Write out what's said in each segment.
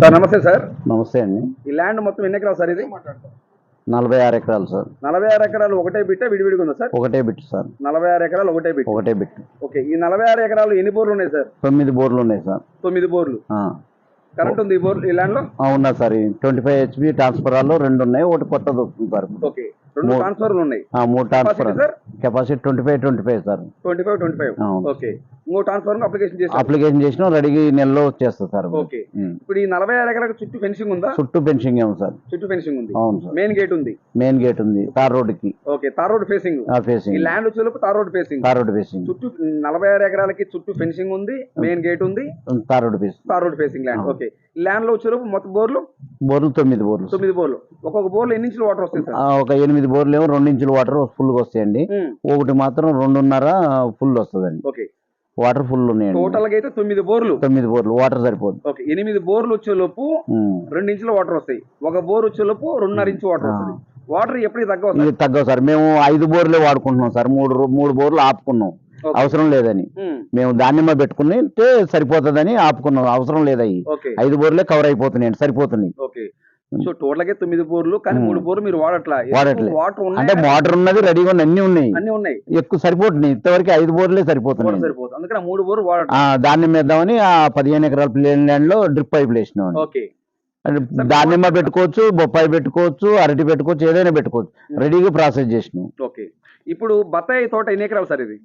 Sir నమస్తే sir. నమస్తే అండి. ఈ ల్యాండ్ మొత్తం ఎన్ని ఎకరాలు సార్ ఇది? నలభై ఆరు ఎకరాలు సార్. నలభై ఆరు ఎకరాలు ఒకటే బిట్టే విడివిడిగా ఉందా సార్? ఒకటే బిట్ సార్. నలభై ఆరు ఎకరాలు ఒకటే బిట్ ఒకటే బిట్ ఓకే ఈ నలభై ఆరు ఎకరాలు ఎన్ని బోర్లు ఉన్నాయి సార్? తొమ్మిది బోర్లు ఉన్నాయి సార్. తొమ్మిది బోర్లు. కరెంట్ ఉంది ఈ బోర్ ఈ ల్యాండ్లో? ఆ, ఉన్నాయి సార్ ట్వంటీ ఫైవ్ హెచ్పి ట్రాన్స్ఫరాలు రెండు ఉన్నాయి ఒకటి కొత్తది వస్తుంది సార్. ఓకే. రెండు మూడు. ట్రాన్స్ఫర్లు ఉన్నాయి. ఆ, మూడు transfer sir capacity twenty five twenty five sir twenty five twenty five. Okay ఇంకో ట్రాన్స్ఫర్ అప్లికేషన్ చేసి అప్లికేషన్ చేసిన రెడీగా ఈ నెలలో వచ్చేస్తుంది సార్ ఓకే. ఇప్పుడు ఈ నలభై ఆరు ఎకరాలకు చుట్టూ ఫెన్సింగ్ ఉందా? చుట్టూ పెన్షన్ ఏమో సార్ చుట్టూ ఫెన్సింగ్ ఉంది. అవును సార్ మెయిన్ గేట్ ఉంది. మెయిన్ గేట్ ఉంది. తార్ రోడ్డుకి ఓకే తార్ రోడ్ ఫేసింగ్ ఆ ఈ ఫేసింగ్ ల్యాండ్ వచ్చేలోపు tar road facing tar road facing చుట్టూ నలభై ఆరు ఎకరాలకి చుట్టూ ఫెన్సింగ్ ఉంది మెయిన్ గేట్ ఉంది. Tar road facing tar road facing land okay ల్యాండ్లో వచ్చేలోపు మొత్తం బోర్లు? బోర్లు తొమ్మిది బోర్లు. తొమ్మిది బోర్లు. ఒక్కొక్క బోర్లు ఎన్ని ఇంచులు వాటర్ వస్తాయి సార్ ఒక ఎనిమిది బోర్లు ఏమో రెండు ఇంచుల వాటర్ ఫుల్గా వస్తాయండి ఒకటి మాత్రం రెండున్నర ఫుల్ వస్తుందండి. ఓకే. వాటర్ ఫుల్ ఉన్నాయండి. టోటల్గా అయితే తొమ్మిది బోర్లు? తొమ్మిది బోర్లు. వాటర్ సరిపోదు. ఓకే. ఎనిమిది బోర్లు వచ్చేలోపు. రెండు ఇంచుల వాటర్ వస్తాయి. ఒక బోర్ వచ్చేలోపు రెండున్నర ఇంచు వాటర్ వస్తుంది. వాటర్ ఎప్పటికి తగ్గ ఇది తగ్గవు సార్. మేము ఐదు బోర్లే వాడుకుంటున్నాం సార్. మూడు మూడు బోర్లు ఆపుకున్నాం. అవసరం లేదని. మేము. దానిమ్మ పెట్టుకుని సరిపోతుందని ఆపుకున్నాం. అవసరం ఓకే. ఐదు బోర్లే కవర్ అయిపోతున్నాయండి. సరిపోతున్నాయి. సో టోటల్గా తొమ్మిది బోర్లు కానీ మూడు బోర్లు మీరు వాడట్లా. వాడట్లే. వాటర్ అంటే మోటార్ ఉన్నది రెడీగా ఉన్నాయి అన్ని ఉన్నాయి. అన్ని ఉన్నాయి. ఎక్కువ సరిపోతున్నాయి. ఇంతవరకు ఐదు బోర్లే సరిపోతున్నాయి. సరిపోతుంది అందుకని మూడు బోర్లు వాడట్లేదు దానిమ్మ వేద్దామని ఆ పదిహేను ఎకరాల ప్లేన్ ల్యాండ్లో డ్రిప్ పైప్ వేసినాం ఓకే. దానిమ్మ పెట్టుకోవచ్చు బొప్పాయి పెట్టుకోవచ్చు అరటి పెట్టుకోవచ్చు ఏదైనా పెట్టుకోవచ్చు. రెడీగా ప్రాసెస్ చేసినాం. ఓకే. ఇప్పుడు బత్తాయి తోట ఎన్ని ఎకరాలు సార్ ఇది?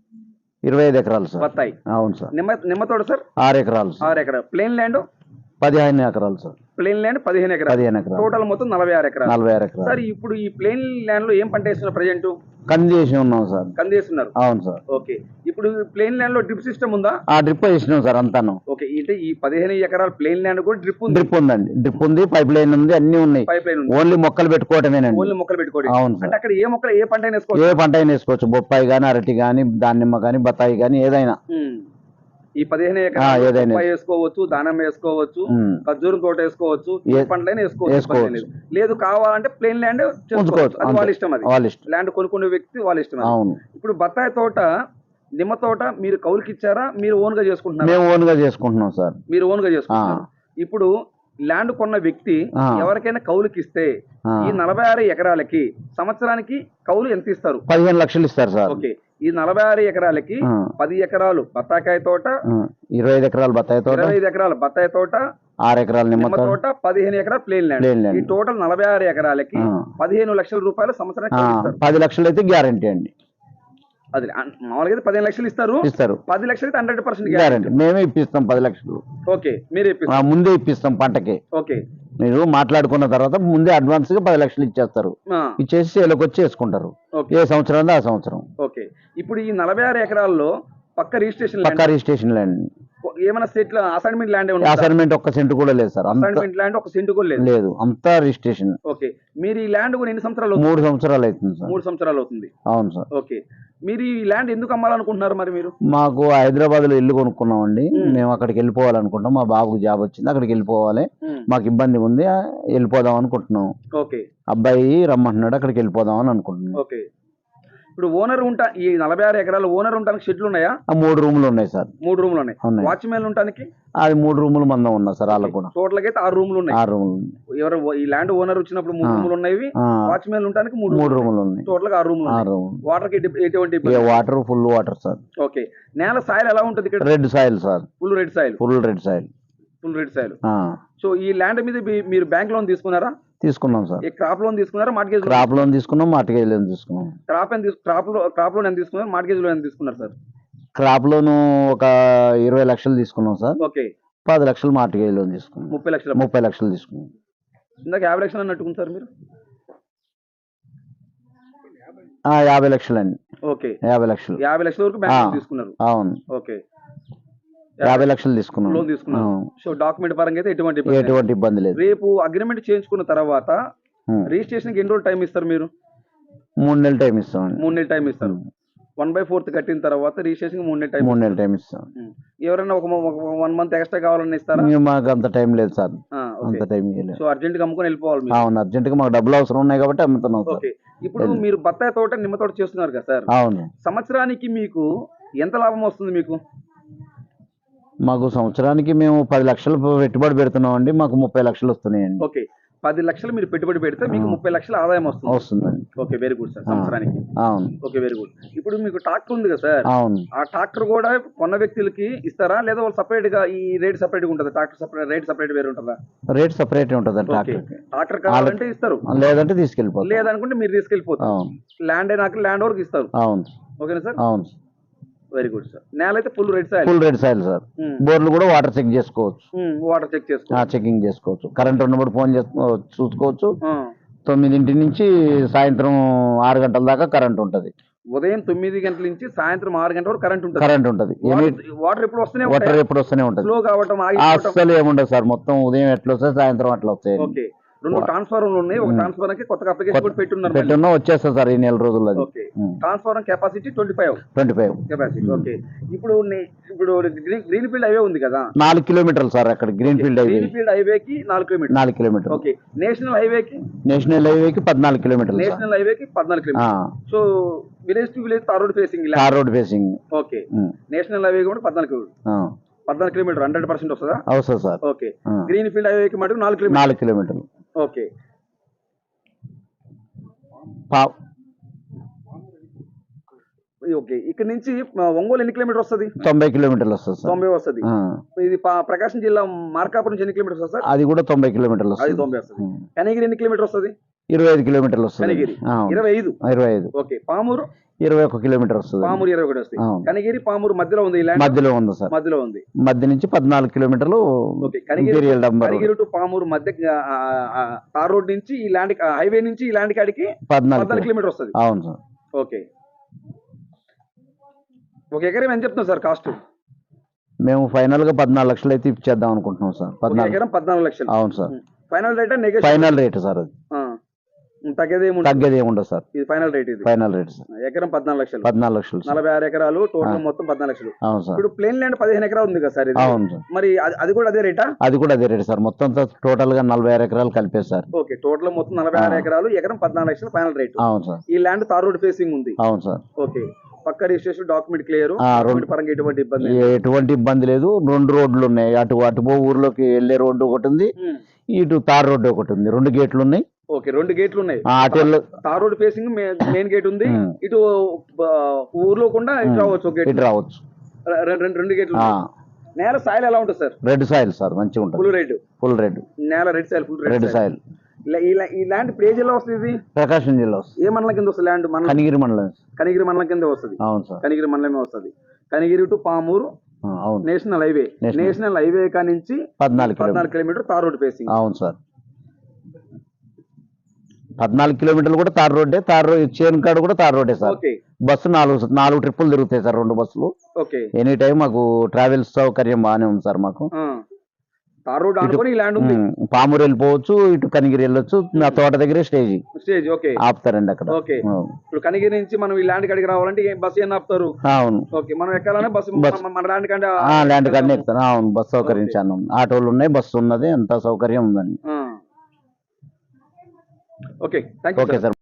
ఇరవై ఐదు ఎకరాలు సార్. బత్తాయి. అవును సార్. నిమ్మ నిమ్మ తోట సార్? ఆరు ఎకరాలు సార్. ఆరు ఎకరాలు. Plain land? పదిహేను ఎకరాలు సార్. ప్లేన్ ల్యాండ్ పదిహేను ఎకరాలు. పదిహేను ఎకరాలు. టోటల్ మొత్తం నలభై ఆరు ఎకరాలు. నలభై ఆరు ఎకరాలు. సార్ ఇప్పుడు ఈ ప్లేన్ ల్యాండ్లో ఏం పంట వేస్తున్నారు ప్రజెంట్? కంది చేసి ఉన్నాం సార్. కంది వేస్తున్నారు. అవును సార్. ఓకే. ఇప్పుడు ప్లేన్ ల్యాండ్లో డ్రిప్ సిస్టమ్ ఉందా? ఆ డ్రిప్ వేసినాం సార్ అంతాను. ఓకే. అంటే ఈ పదిహేను ఎకరాల ప్లేన్ ల్యాండ్ కూడా డ్రిప్ ఉంది. డ్రిప్ ఉందండి. డ్రిప్ ఉంది పైప్ లైన్ ఉంది అన్ని ఉన్నాయి. పైప్ లైన్ ఉంది. ఓన్లీ మొక్కలు పెట్టుకోవటమేనండి. ఓన్లీ మొక్కలు పెట్టుకోండి అవును అంటే సార్ అక్కడ ఏ మొక్కలు ఏ పంట అయినా వేసుకోవచ్చు. ఏ పంట అయినా వేసుకోవచ్చు. బొప్పాయి కానీ అరటి కానీ దానిమ్మ కానీ బత్తాయి కానీ ఏదైనా. ఈ పదిహేను ఎకరాలు వేసుకోవచ్చు దానిమ్మ వేసుకోవచ్చు. ఖర్జూరం తోట వేసుకోవచ్చు ఏ పంటలైనా వేసుకోవచ్చు. లేదు. కావాలంటే ప్లేన్ ల్యాండ్ చేసుకోవచ్చు. అది. వాళ్ళ ఇష్టం అది. ల్యాండ్ కొనుక్కునే వ్యక్తి వాళ్ళ ఇష్టం ఇప్పుడు బత్తాయి తోట నిమ్మ తోట మీరు కౌలుకి ఇచ్చారా? మీరు ఓన్గా చేసుకుంటున్నారా? మేము ఓన్గా చేసుకుంటున్నాం సార్. మీరు ఓన్గా చేసుకుంటున్నారు. ఇప్పుడు ల్యాండ్ కొన్న వ్యక్తి. ఎవరికైనా కౌలుకి ఇస్తే. ఈ నలభై ఆరు ఎకరాలకి సంవత్సరానికి కౌలు ఎంత ఇస్తారు? పదిహేను లక్షలు ఇస్తారు సార్. ఓకే. ఈ నలభై ఆరు ఎకరాలకి. పది ఎకరాలు బత్తాకాయ తోట ఇరవై ఐదు ఎకరాలు బత్తాయి తోట ఇరవై ఐదు ఎకరాల బత్తాయి తోట ఆరు ఎకరాల నిమ్మ తోట పదిహేను ఎకరాల ప్లేన్ ల్యాండ్. ఈ టోటల్ నలభై ఆరు ఎకరాలకి. పదిహేను లక్షల రూపాయలు సంవత్సరానికి ఇస్తారు పది లక్షలు అయితే గ్యారంటీ అండి. అది మామూలుగా అయితే పదిహేను లక్షలు ఇస్తారు. ఇస్తారు. పది లక్షలు అయితే హండ్రెడ్ పర్సెంట్ గ్యారంటీ. మేమే ఇప్పిస్తాం పది లక్షలు. ఓకే మీరే ముందే ఇప్పిస్తాం పంటకి. ఓకే. మీరు మాట్లాడుకున్న తర్వాత ముందే అడ్వాన్స్గా పది లక్షలు ఇచ్చేస్తారు. ఇచ్చేసి చేలోకి వచ్చి వేసుకుంటారు. ఏ సంవత్సరం ఆ సంవత్సరం? ఓకే. ఇప్పుడు ఈ నలభై ఆరు ఎకరాల్లో పక్క రిజిస్ట్రేషన్ పక్కా రిజిస్ట్రేషన్ ల్యాండ్. ఏమైనా స్టేట్లో అసైన్మెంట్ ల్యాండ్ అసైన్మెంట్ ఒక్క సెంట్ కూడా లేదు సార్. అసైన్మెంట్ ల్యాండ్ ఒక సెంటు కూడా లేదు. లేదు. అంతా రిజిస్ట్రేషన్ ఓకే మీరు ఈ ల్యాండ్ కూడా ఎన్ని సంవత్సరాలు? మూడు సంవత్సరాలు అవుతుంది సార్. మూడు సంవత్సరాలు అవుతుంది. అవును సార్. ఓకే మీరు ఈ ల్యాండ్ ఎందుకు అమ్మాలనుకుంటున్నారు మరి మీరు? మాకు హైదరాబాద్లో ఇల్లు కొనుక్కున్నామండి. మ్మ్. మేము అక్కడికి వెళ్ళిపోవాలనుకుంటాం మా బాబుకు జాబ్ వచ్చింది. అక్కడికి వెళ్ళిపోవాలి. ఉమ్, మాకు ఇబ్బంది ఉంది. వెళ్ళిపోదాం అనుకుంటున్నాం. ఓకే అబ్బాయి రమ్మంటున్నాడు. అక్కడికి వెళ్ళిపోదాం అని అనుకుంటున్నాం. ఓకే ఇప్పుడు ఓనర్ ఉంటా ఈ నలభై ఆరు ఎకరాలు ఓనర్ ఉండడానికి షెడ్లు ఉన్నాయా? ఆ మూడు రూములు ఉన్నాయి సార్. మూడు రూములు ఉన్నాయి. ఉన్నాయి. వాచ్మెన్ ఉండడానికి అది మూడు రూములు మందం ఉన్నా సార్ వాళ్ళకు కూడా. టోటల్ అయితే ఆరు రూములు ఉన్నాయి. ఆరు రూములు ఉన్నాయి. ఎవరు ఈ ల్యాండ్ ఓనర్ వచ్చినప్పుడు మూడు ఆ. రూములు ఉన్నాయి ఆ, వాచ్మెన్ ఉండడానికి మూడు మూడు రూములు ఉన్నాయి. టోటల్గా ఆరు రూములు ఉన్నాయి. ఆరు రూములు. వాటర్కి ఎటు- ఎటువంటి ఇక water full water sir. Okay. నేల సాయిల్ ఎలా ఉంటుంది ఇక్కడ? Red soil sir. Full red soil full red soil full red soil so ఈ ల్యాండ్ మీద మీ- మీరు బ్యాంక్ లోన్ తీసుకున్నారా? తీసుకున్నాం సార్. ఈ క్రాప్ లోన్ తీసుకున్నారా? మార్గేజ్ క్రాప్ లోన్ తీసుకున్నాం మార్టిగేజ్ లోన్ తీసుకున్నాం. క్రాప్ ఎంత క్రాప్లో క్రాప్ లోన్ ఎంత తీసుకున్నారు? మార్గేజ్ లోన్ ఎంత తీసుకున్నారు సార్? క్రాప్ లోన్ ఒక ఇరవై లక్షలు తీసుకున్నాం సార్. ఓకే. పది లక్షలు మార్టిగేజ్ లోన్ తీసుకున్నాం. ముప్పై లక్షల? ముప్పై లక్షలు తీసుకున్నాం. ఇందాక యాభై లక్షలు అన్నట్టుకుంది సార్ మీరు? ఆ, యాభై లక్షలు అండి. ఓకే. యాభై లక్షలు. యాభై లక్షల వరకు బ్యాంక్. తీసుకున్నారు. అవును. ఓకే. యాభై లక్షలు తీసుకున్నాం లోన్ తీసుకున్నారు అవును. సో డాక్యుమెంట్ పరంగా అయితే ఎటువంటి లేదు. ఎటువంటి ఇబ్బంది లేదు. రేపు అగ్రిమెంట్ చేయించుకున్న తర్వాత ఉం. రిజిస్ట్రేషన్కి ఎన్ని రోజులు టైం ఇస్తారు మీరు? మూడు నెలలు టైం ఇస్తామండి. మూడు నెలలు టైం ఇస్తారు. వన్ బై ఫోర్త్ కట్టిన తర్వాత రిజిస్ట్రేషన్ మూడు నెలలు టైం మూడు నెలలు టైం ఇస్తాం. ఎవరైనా ఒక వన్ మంత్ ఎక్స్ట్రా కావాలని ఇస్తారా? మాకు అంత టైం లేదు సార్. ఆ, అంత టైం ఇవ్వలేదు. సో అర్జెంట్గా అమ్ముకొని వెళ్ళిపోవాలి అవును అర్జెంటుగా మాకు డబ్బులు అవసరం ఉన్నాయి కాబట్టి అమ్ముతున్నాం ఓకే ఇప్పుడు మీరు బత్తాయి తోట నిమ్మ తోట చేస్తున్నారు కదా సార్. అవును. సంవత్సరానికి మీకు ఎంత లాభం వస్తుంది మీకు? మాకు సంవత్సరానికి మేము పది లక్షలు పెట్టుబడి పెడుతున్నాం అండి మాకు ముప్పై లక్షలు వస్తున్నాయండి. ఓకే. పది లక్షలు మీరు పెట్టుబడి పెడితే మీకు. ముప్పై లక్షల ఆదాయం వస్తుంది. వస్తుందండి. Okay very good sir. సంవత్సరానికి. అవును. ఓకే వెరీ గుడ్ ఇప్పుడు మీకు ట్రాక్టర్ ఉంది కదా సార్ అవును. ఆ ట్రాక్టర్ కూడా కొన్న వ్యక్తులకి ఇస్తారా? లేదా వాళ్ళు సపరేట్గా ఈ రేట్ సపరేట్గా ఉంటుందా? ట్రాక్టర్ సపరేట్ రేట్ సపరేట్ వేరే ఉంటుందా? రేట్ సపరేట్ ఉంటుంది ట్రాక్టర్. కావాలంటే ఇస్తారు. లేదంటే తీసుకెళ్ళిపోతాం లేదనుకుంటే మీరు తీసుకెళ్ళిపోతారు. ల్యాండ్ అయినాక ల్యాండ్ వరకు ఇస్తారు. అవును. ఓకేనా సార్ అవును. వెరీ గుడ్ సార్ నేల అయితే full red sir full red soil sir బోర్లు కూడా వాటర్ చెక్ చేసుకోవచ్చు. వాటర్ చెక్ చేసుకో ఆ చెకింగ్ చేసుకోవచ్చు. కరెంట్ ఉన్నప్పుడు ఫోన్ చేసుకో చూసుకోవచ్చు. ఆ. తొమ్మిదింటి నుంచి సాయంత్రం ఆరు గంటల దాకా కరెంట్ ఉంటుంది. ఉదయం తొమ్మిది గంటల నుంచి సాయంత్రం ఆరు గంటల వరకు కరెంట్ ఉంటుంది. కరెంట్ ఉంటుంది. వాటర్ ఎప్పుడు వస్తూనే వాటర్ ఎప్పుడు వస్తూనే ఉంటుంది. స్లో కావటం ఆగిపోవటం. అస్సలు ఏముండదు సార్ మొత్తం ఉదయం ఎట్లా వస్తాయి సాయంత్రం అట్లా వస్తాయి. ఓకే రెండు ట్రాన్స్ఫార్మర్లు ఉన్నాయి. ఒక. ట్రాన్స్ఫార్మర్కి కొత్తగా అప్లికేషన్ కూడా పెట్టున్నారు. పెట్టున్నా వచ్చేస్తుంది సార్ ఈ నెల రోజుల్లో అది. Okay. Transformer capacity twenty five twenty five capacity okay. ఇప్పుడు ఇప్పుడు గ్రీన్ గ్రీన్ ఫీల్డ్ హైవే ఉంది కదా. నాలుగు కిలోమీటర్లు సార్ అక్కడ green field highway green field highway కి నాలుగు కిలోమీటర్ నాలుగు కిలోమీటర్లు. ఓకే. నేషనల్ హైవే కి నేషనల్ హైవేకి పద్నాలుగు కిలోమీటర్లు సార్. నేషనల్ హైవే కి పద్నాలుగు kilometre so village to village tar road facing car road facing okay. National highway కూడా పద్నాలుగు కిలోమీటర్ పద్నాలుగు కిలోమీటర్ హండ్రెడ్ పర్సెంట్ వస్తుందా? అవసరం sir. Okay. Green field highway కి మటుకు నాలుగు కిలోమీటర్ నాలుగు కిలోమీటర్లు. ఓకే. ఓకే. ఇక్కడ నుంచి ఒంగోలు ఎన్ని కిలోమీటర్ వస్తుంది? తొంభై కిలోమీటర్లు వస్తుంది సార్. తొంభై వస్తుంది. ఇది ప్రకాశం జిల్లా మార్కాపురం నుంచి ఎన్ని కిలోమీటర్స్ వస్తుంది సార్? అది కూడా తొంభై కిలోమీటర్లు అది వస్తుంది తొంభై వస్తుంది. కనగిరి ఎన్ని కిలోమీటర్ వస్తుంది? ఇరవై ఐదు కిలోమీటర్లు వస్తుంది. ఇరవై ఐదు? ఇరవై ఐదు. ఓకే. పామూరు? ఇరవై ఒక కిలోమీటర్ వస్తుంది పామూరు ఇరవై ఒకటి వస్తుంది అవును. కనగిరి పామూరు మధ్యలో ఉంది ఈ ల్యాండ్ మధ్యలో ఉంది సార్. మధ్యలో ఉంది. మధ్య నుంచి పద్నాలుగు కిలోమీటర్లు ఓకే కనగిరి డంబర్ కనగిరి టు పామూరు మధ్య ఆ, ఆ, తార్ రోడ్ నుంచి ఈ ల్యాండ్ హైవే నుంచి ఈ ల్యాండ్ కాడికి పద్నాలుగు పద్నాలుగు కిలో- కిలోమీటర్ వస్తుంది. అవును సార్. ఓకే. ఒక ఎకరం ఎంత చెప్తున్నాం సార్ కాస్ట్ మేము ఫైనల్గా పద్నాలుగు లక్షలు అయితే ఇచ్చేద్దాం అనుకుంటున్నాం సార్. ఒక పద్నాలుగు. ఎకరం పద్నాలుగు లక్షలు. అవును sir. Final rate negotiable final rate sir అది. తగ్గేది ఏముండదు సార్. ఇది ఫైనల్ రేట్ ఇది. Final rate sir. ఎకరం పద్నాలుగు లక్షలు. పద్నాలుగు లక్షలు నలభై ఆరు ఎకరాలు టోటల్. మొత్తం పద్నాలుగు లక్షలు. అవును సార్. ఇప్పుడు ప్లేన్ ల్యాండ్ పదిహేను ఎకరాలు ఉంది కదా సార్ అవును సార్. మరి అది- కూడా అదే రేటా? అది కూడా అదే రేట్ సార్. మొత్తం టోటల్గా నలభై ఆరు ఎకరాలు కలిపేది సార్. ఓకే టోటల్ మొత్తం నలభై ఆరు. ఎకరాలు ఎకరం పద్నాలుగు లక్షలు ఫైనల్ రేట్. అవును సార్. ఈ ల్యాండ్ తార్ రోడ్ ఫేసింగ్ ఉంది. అవును సార్. ఓకే పక్క రిజిస్ట్రేషన్ డాక్యుమెంట్ క్లియర్. ఆ, రెండు- డాక్యుమెంట్ పరంగా ఎటువంటి ఇబ్బంది. ఎటువంటి ఇబ్బంది లేదు. రెండు రోడ్లు ఉన్నాయి. అటు అటుపో ఊర్లోకి వెళ్ళే రోడ్డు ఒకటి ఉంది. ఇటు తార్ రోడ్డు ఒకటి ఉంది. రెండు గేట్లు ఉన్నాయి. ఓకే రెండు గేట్లు ఉన్నాయి tar road facing main gate ఉంది. ఇటు ఊర్లో కూడా ఇటు. రావచ్చు గేట్ ఇటు రావచ్చు. రెండు రెండు గేట్లు. నేల సాయిల్ ఎలా ఉంటుంది సార్ రెడ్ సాయిల్ సార్ మంచిగా ఉంటుంది. ఫుల్ రెడ్ ఫుల్ రెడ్ నేల red soil full red soil ఈ ల్యాండ్ ఇప్పుడు ఏ జిల్లా వస్తుంది ఇది? ప్రకాశం జిల్లా వస్తుంది. ఏ మండలం కింద వస్తుంది ల్యాండ్ మండలం కనిగిరి మండలం. కనిగిరి మండలం కింద వస్తుంది. అవును సార్ కనిగిరి మండలమే వస్తుంది. Kanigiri to Pamuru national highway. National. Highway కా నుంచి పద్నాలుగు పద్నాలుగు కిలోమీటర్. తార్ రోడ్ ఫేసింగ్ అవును సార్ పద్నాలుగు కిలోమీటర్లు కూడా తార్ రోడ్డే. తార్ రోడ్ చేను కాడ కూడా తార్ రోడ్డే సార్. బస్సు నాలుగు నాలుగు ట్రిప్పులు తిరుగుతాయి సార్ రెండు బస్సులు. ఎనీ టైం మాకు ట్రావెల్స్ సౌకర్యం బాగానే ఉంది సార్ మాకు. పామూరు వెళ్ళిపోవచ్చు ఇటు కనిగిరి వెళ్ళొచ్చు నా తోట దగ్గరే స్టేజ్. Stage okay. ఆపుతారండి అక్కడ. ఓకే. ఇప్పుడు కనిగిరి నుంచి మనం ఈ ల్యాండ్ కాడికి రావాలంటే బస్సు ఏం ఆపుతారు? అవును. ఓకే మనం ఎక్కాలనే బస్సు బస్. మన- ల్యాండ్ కంటే ల్యాండ్ కాడనే ఎక్కుతాను అవును బస్ సౌకర్యం చాలా ఆటోలు ఉన్నాయి బస్సు ఉన్నది అంత సౌకర్యం ఉందండి. Okay thank you okay sir